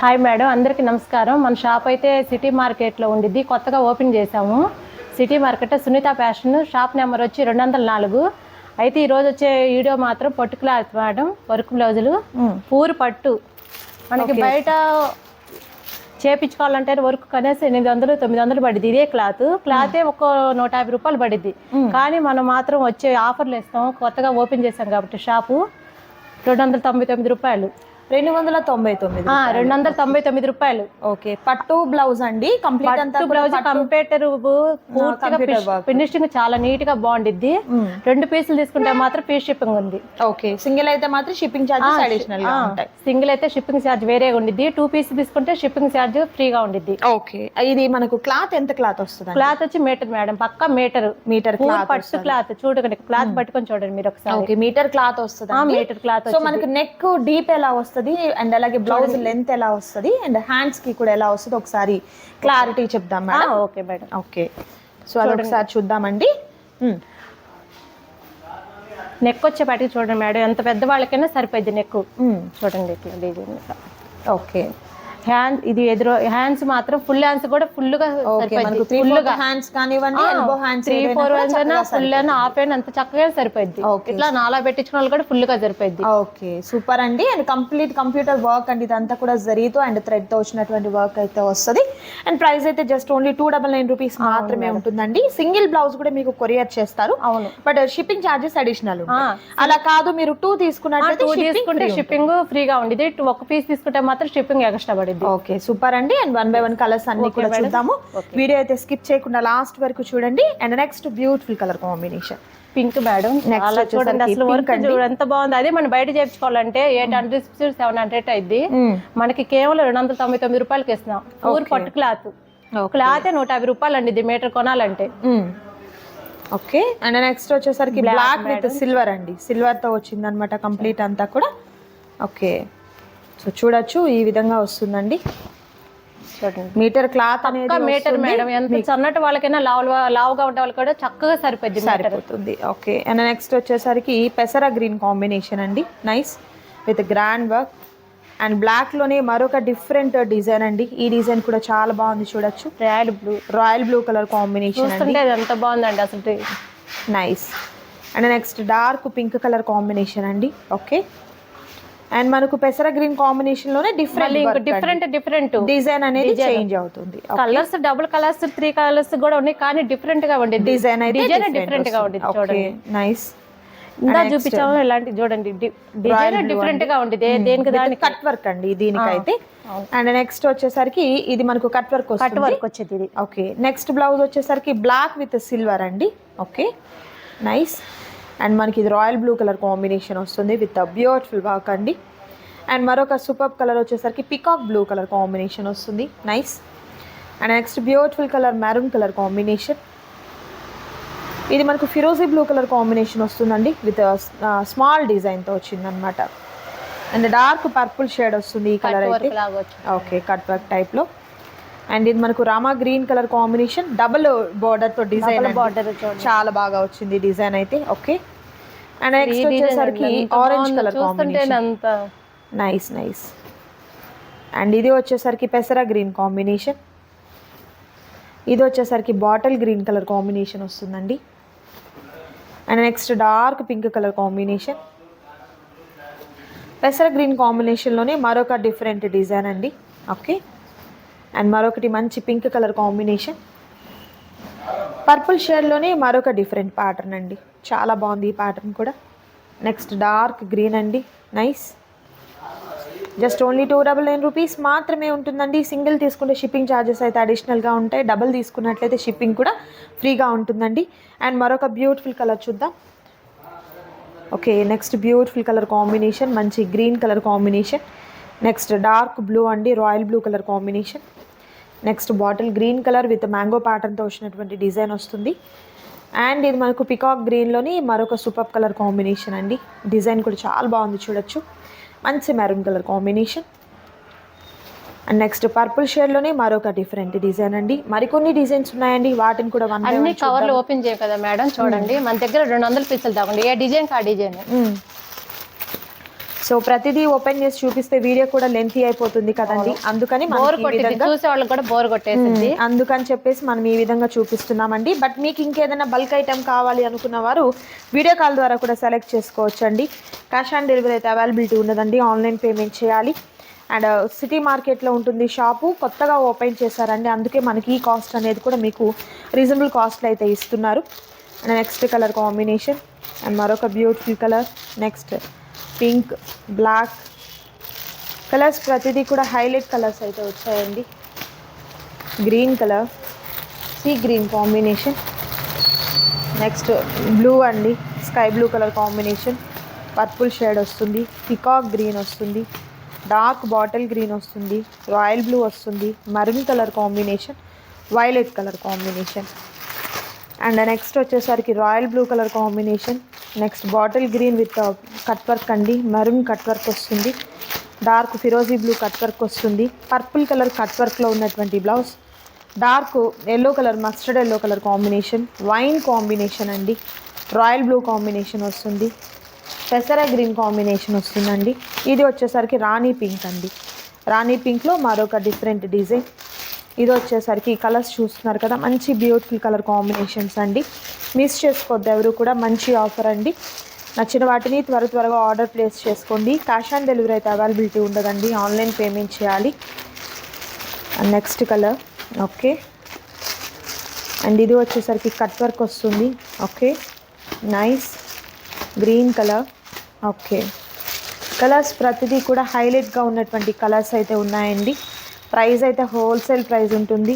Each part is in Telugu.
హాయ్ మేడం అందరికీ నమస్కారం. మన షాప్ అయితే సిటీ మార్కెట్లో ఉండిద్ది. కొత్తగా ఓపెన్ చేసాము city market Sunitha fashion shop number వచ్చి రెండు వందల నాలుగు. అయితే ఈరోజు వచ్చే వీడియో మాత్రం పట్టు క్లాత్ మేడం వర్క్ బ్లౌజులు. పూరు పట్టు. మనకి బయట చేపించుకోవాలంటే వర్క్ కనీసం ఎనిమిది వందలు తొమ్మిది వందలు పడిద్ది ఇదే క్లాత్. క్లాతే ఒక నూట యాభై రూపాయలు పడిద్ది. కానీ మనం మాత్రం వచ్చే ఆఫర్లు ఇస్తాం. కొత్తగా ఓపెన్ చేసాం కాబట్టి షాపు రెండు వందల తొంభై తొమ్మిది రూపాయలు. రెండు వందల తొంభై తొమ్మిది రెండు వందల తొంభై తొమ్మిది రూపాయలు. ఓకే పట్టు బ్లౌజ్ అండి. కంప్లీట్ అంతా బ్లౌజ్ కంప్యూటర్ పూర్తిగా ఫినిషింగ్ చాలా నీట్గా బాగుండిద్ది రెండు పీసులు తీసుకుంటే మాత్రం పీస్ షిప్పింగ్ ఉంది. ఓకే సింగిల్ అయితే మాత్రం షిప్పింగ్ చార్జెస్ అడిషనల్గా ఉంటాయి. సింగిల్ అయితే షిప్పింగ్ ఛార్జ్ వేరేగా ఉండిద్ది. టూ పీస్ తీసుకుంటే షిప్పింగ్ ఛార్జ్ ఫ్రీగా ఉండిద్ది. ఓకే ఇది మనకు క్లాత్ ఎంత క్లాత్ వస్తుంది క్లాత్ వచ్చి మీటర్ మేడం పక్కా మీటర్ మీటర్ పట్టు క్లాత్ చూడకండి క్లాత్ పట్టుకొని చూడండి మీరు ఒకసారి. ఓకే మీటర్ క్లాత్ వస్తుంది మీటర్ క్లాత్ సో మనకు నెక్ డీప్ ఎలా వస్తుంది? అండ్ అలాగే బ్లౌజ్ లెంత్ ఎలా వస్తుంది? అండ్ హ్యాండ్స్కి కూడా ఎలా వస్తుంది? ఒకసారి క్లారిటీ చెప్దాం madam. Okay madam. Okay. So అది ఒకసారి చూద్దామండి. నెక్ వచ్చేపాటికి చూడండి మేడం. ఎంత పెద్ద వాళ్ళకైనా సరిపోద్ది నెక్. చూడండి ఇట్లా డిజైన్ ఓకే. హ్యాండ్ ఇది ఎదురు హ్యాండ్స్ మాత్రం ఫుల్ హ్యాండ్స్ కూడా ఫుల్గా ఫోర్ హ్యాండ్స్ కానివ్వండి హ్యాండ్స్ త్రీ ఫోర్ ఫుల్ అని హాఫ్ అయినా అంత చక్కగా Okay. ఇట్లా నాలా పెట్టించిన వాళ్ళు కూడా ఫుల్గా సరిపోద్ది ఓకే సూపర్ అండి. అండ్ కంప్లీట్ కంప్యూటర్ వర్క్ అండి. ఇదంతా కూడా జరీతో అండ్ థ్రెడ్తో వచ్చినటువంటి వర్క్ అయితే వస్తుంది. అండ్ ప్రైస్ అయితే just only two double nine rupees మాత్రమే ఉంటుందండి. సింగిల్ బ్లౌజ్ కూడా మీకు కొరియర్ చేస్తారు. అవును. బట్ షిప్పింగ్ చార్జెస్ అడిషనల్ అలా కాదు మీరు టూ తీసుకున్నట్లయితే టూ తీసుకుంటే షిప్పింగ్ ఫ్రీగా ఉండేది. ఒక పీస్ తీసుకుంటే మాత్రం షిప్పింగ్ ఎక్స్ట్రా పడిద్ది ఓకే సూపర్ అండి. And one by one colours అన్ని కూడా చూద్దాము. వీడియో అయితే స్కిప్ చేయకుండా లాస్ట్ వరకు చూడండి. And next beautiful colour combination pink madam చాలా చూడండి. అసలు వర్క్ ఎంత బాగుంది. అదే మనం బయట చేయించుకోవాలంటే ఎయిట్ హండ్రెడ్ సెవెన్ హండ్రెడ్ అయింది మనకి కేవలం రెండు వందల తొంభై తొమ్మిది రూపాయలకి ఇస్తున్నాం. ఊరు పట్టు క్లాత్ క్లాత్ నూట యాభై రూపాయలు అండి ఇది మీటర్ కొనాలంటే. ఓకే. అండ్ నెక్స్ట్ వచ్చేసరికి బ్లాక్ విత్ సిల్వర్ అండి. సిల్వర్తో వచ్చింది అనమాట కంప్లీట్ అంతా కూడా. ఓకే. సో చూడొచ్చు ఈ విధంగా వస్తుందండి. మీటర్ క్లాత్ అనేది మీటర్ మేడం ఎంత సన్నటి వాళ్ళకైనా లావు లావుగా ఉండే వాళ్ళకి కూడా చక్కగా సరిపోద్ది సరిపోతుంది. ఓకే. అండ్ నెక్స్ట్ వచ్చేసరికి పెసర గ్రీన్ కాంబినేషన్ అండి. Nice. With grand work. And బ్లాక్లోనే మరొక డిఫరెంట్ డిజైన్ అండి. ఈ డిజైన్ కూడా చాలా బాగుంది చూడొచ్చు. Royal blue. Royal blue colour combination చూస్తుంటే ఎంత బాగుందండి అసలు. Nice. And next dark pink colour combination అండి. ఓకే. అండ్ మనకు పెసర గ్రీన్ కాంబినేషన్లోనే డిఫరెంట్ డిఫరెంట్ డిఫరెంట్ డిజైన్ అనేది చేంజ్ అవుతుంది. Colours double colours three colours కూడా ఉన్నాయి కానీ డిఫరెంట్గా ఉండేది. డిజైన్ డిజైన్ డిఫరెంట్గా ఉండేది చూడండి. నైస్ ఇందా చూపించాము ఇలాంటి చూడండి. డిజైన్ డిఫరెంట్గా ఉండేది. దేనికి దానికి? కట్ వర్క్ అండి దీనికైతే. అండ్ నెక్స్ట్ వచ్చేసరికి ఇది మనకు కట్ వర్క్ కట్ వర్క్ వచ్చేది ఇది. ఓకే నెక్స్ట్ బ్లౌజ్ వచ్చేసరికి బ్లాక్ విత్ సిల్వర్ అండి. ఓకే నైస్ అండ్ మనకి ఇది రాయల్ బ్లూ కలర్ కాంబినేషన్ వస్తుంది విత్ బ్యూటిఫుల్ వర్క్ అండి. అండ్ మరొక సూపర్ కలర్ వచ్చేసరికి పికాక్ బ్లూ కలర్ కాంబినేషన్ వస్తుంది. Nice and next beautiful colour maroon colour combination. ఇది మనకు ఫిరోజీ బ్లూ కలర్ కాంబినేషన్ వస్తుందండి. విత్ స్మాల్ డిజైన్తో వచ్చిందనమాట అండ్ డార్క్ పర్పుల్ షేడ్ వస్తుంది ఈ కలర్ అయితే. ఓకే కట్ వర్క్ టైప్లో అండ్ ఇది మనకు రామా గ్రీన్ కలర్ కాంబినేషన్ డబుల్తో డిజైన్ బార్డర్ చాలా బాగా వచ్చింది డిజైన్ అయితే. ఓకే. అండ్ నెక్స్ట్ వచ్చేసరికి orange colour combination. Nice nice and ఇది వచ్చేసరికి పెసర గ్రీన్ కాంబినేషన్. ఇది వచ్చేసరికి బాటిల్ గ్రీన్ కలర్ కాంబినేషన్ వస్తుందండి. And next dark pink colour combination. పెసర గ్రీన్ కాంబినేషన్లోనే మరొక డిఫరెంట్ డిజైన్ అండి. ఓకే. అండ్ మరొకటి మంచి పింక్ కలర్ కాంబినేషన్. పర్పుల్ షేడ్లోనే మరొక డిఫరెంట్ ప్యాటర్న్ అండి. చాలా బాగుంది ఈ ప్యాటర్న్ కూడా. నెక్స్ట్ డార్క్ గ్రీన్ అండి. Nice. Just only two double nine rupees మాత్రమే ఉంటుందండి. సింగిల్ తీసుకుంటే షిప్పింగ్ ఛార్జెస్ అయితే అడిషనల్గా ఉంటాయి. డబల్ తీసుకున్నట్లయితే షిప్పింగ్ కూడా ఫ్రీగా ఉంటుందండి. అండ్ మరొక బ్యూటిఫుల్ కలర్ చూద్దాం. Okay next beautiful colour combination మంచి green colour combination. Next dark blue అండి royal blue colour combination next bottle green colour with mango ప్యాటర్న్తో వచ్చినటువంటి డిజైన్ వస్తుంది. అండ్ ఇది మనకు పికాక్ గ్రీన్లోని మరొక సూపర్ కలర్ కాంబినేషన్ అండి. డిజైన్ కూడా చాలా బాగుంది చూడొచ్చు. మంచి maroon colour combination and next purple షేడ్లోనే మరొక డిఫరెంట్ డిజైన్ అండి. మరికొన్ని డిజైన్స్ ఉన్నాయండి వాటిని కూడా వన్ అన్ని కవర్లు ఓపెన్ చేయ కదా మేడం చూడండి. మన దగ్గర రెండు వందల పీసులు తగ్గండి ఏ డిజైన్ ఆ డిజైన్? సో ప్రతిదీ ఓపెన్ చేసి చూపిస్తే వీడియో కూడా లెంతీ అయిపోతుంది కదండి. అందుకని బోర్ కొట్టింది. చూసే వాళ్ళకి కూడా బోర్ కొట్టేసింది. అందుకని చెప్పేసి మనం ఈ విధంగా చూపిస్తున్నామండి. బట్ మీకు ఇంకేదైనా బల్క్ ఐటెం కావాలి అనుకున్న వారు వీడియో కాల్ ద్వారా కూడా సెలెక్ట్ చేసుకోవచ్చు అండి క్యాష్ ఆన్ డెలివరీ అయితే అవైలబిలిటీ ఉండదండి ఆన్లైన్ పేమెంట్ చేయాలి. అండ్ సిటీ మార్కెట్లో ఉంటుంది షాపు కొత్తగా ఓపెన్ చేశారండి. అందుకే మనకి ఈ కాస్ట్ అనేది కూడా మీకు రీజనబుల్ కాస్ట్లో అయితే ఇస్తున్నారు. And next colour combination and మరొక beautiful colour next pink black colours ప్రతిదీ కూడా హైలైట్ కలర్స్ అయితే వచ్చాయండి. Green colour sea green combination. Next blue అండి sky blue colour combination. Purple shade వస్తుంది పికాక్ గ్రీన్ వస్తుంది డార్క్ బాటిల్ గ్రీన్ వస్తుంది రాయల్ బ్లూ వస్తుంది maroon colour combination violet colour combination. And next వచ్చేసరికి royal blue colour combination. Next bottle green with cut work అండి. మరూన్ కట్ వర్క్ వస్తుంది. డార్క్ ఫిరోజీ బ్లూ కట్ వర్క్ వస్తుంది. పర్పుల్ కలర్ కట్ వర్క్లో ఉన్నటువంటి blouse dark yellow colour mustard yellow colour combination wine combination అండి. రాయల్ బ్లూ కాంబినేషన్ వస్తుంది. పెసరా గ్రీన్ కాంబినేషన్ వస్తుందండి. ఇది వచ్చేసరికి రాణి పింక్ అండి. రాణి పింక్లో మరొక డిఫరెంట్ డిజైన్ ఇది వచ్చేసరికి కలర్స్ చూస్తున్నారు కదా మంచి బ్యూటిఫుల్ కలర్ కాంబినేషన్స్ అండి. మిస్ చేసుకోవద్దు ఎవరు కూడా మంచి ఆఫర్ అండి. నచ్చిన వాటిని త్వర త్వరగా ఆర్డర్ ప్లేస్ చేసుకోండి. క్యాష్ ఆన్ డెలివరీ అయితే అవైలబిలిటీ ఉండదండి ఆన్లైన్ పేమెంట్ చేయాలి. Next colour okay. అండ్ ఇది వచ్చేసరికి కట్ వర్క్ వస్తుంది okay. Nice. Green colour okay. Colours ప్రతిదీ కూడా హైలైట్గా ఉన్నటువంటి కలర్స్ అయితే ఉన్నాయండి. ప్రైస్ అయితే హోల్సేల్ ప్రైస్ ఉంటుంది.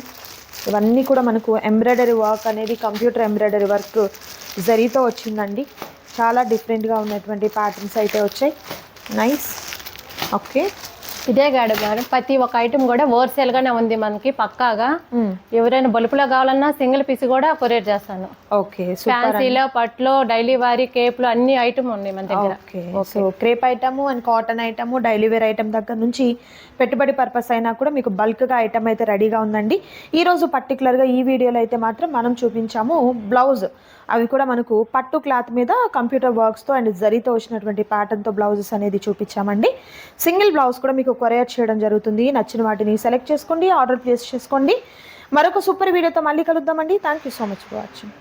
ఇవన్నీ కూడా మనకు ఎంబ్రాయిడరీ వర్క్ అనేది కంప్యూటర్ ఎంబ్రాయిడరీ వర్క్ జరీతో వచ్చిందండి. చాలా డిఫరెంట్గా ఉన్నటువంటి ప్యాటర్న్స్ అయితే వచ్చాయి. నైస్. ఓకే. ఇదే కాదు మేడం ప్రతి ఒక్క ఐటమ్ కూడా హోల్సేల్ గానే ఉంది మనకి పక్కాగా. ఎవరైనా బల్బులో కావాలన్నా సింగిల్ పీస్ కూడా కొరియర్ చేస్తాను. ఓకే ఫ్యాన్సీలో పట్లో డైలీ వారీ కేపులు అన్ని ఐటమ్ ఉన్నాయి మన దగ్గర. So crepe item and cotton item daily wear item దగ్గర నుంచి పెట్టుబడి పర్పస్ అయినా కూడా మీకు బల్క్గా ఐటమ్ అయితే రెడీగా ఉందండి. ఈరోజు పర్టికులర్గా ఈ వీడియోలో అయితే మాత్రం మనం చూపించాము బ్లౌజ్ అవి కూడా మనకు పట్టు క్లాత్ మీద కంప్యూటర్ వర్క్స్తో అండ్ జరీతో వచ్చినటువంటి ప్యాటర్న్తో బ్లౌజెస్ అనేది చూపించామండి. సింగిల్ బ్లౌజ్ కూడా మీకు కొరియర్ చేయడం జరుగుతుంది. నచ్చిన వాటిని సెలెక్ట్ చేసుకోండి ఆర్డర్ ప్లేస్ చేసుకోండి. మరొక సూపర్ వీడియోతో మళ్ళీ కలుద్దామండి. Thank you so much for watching.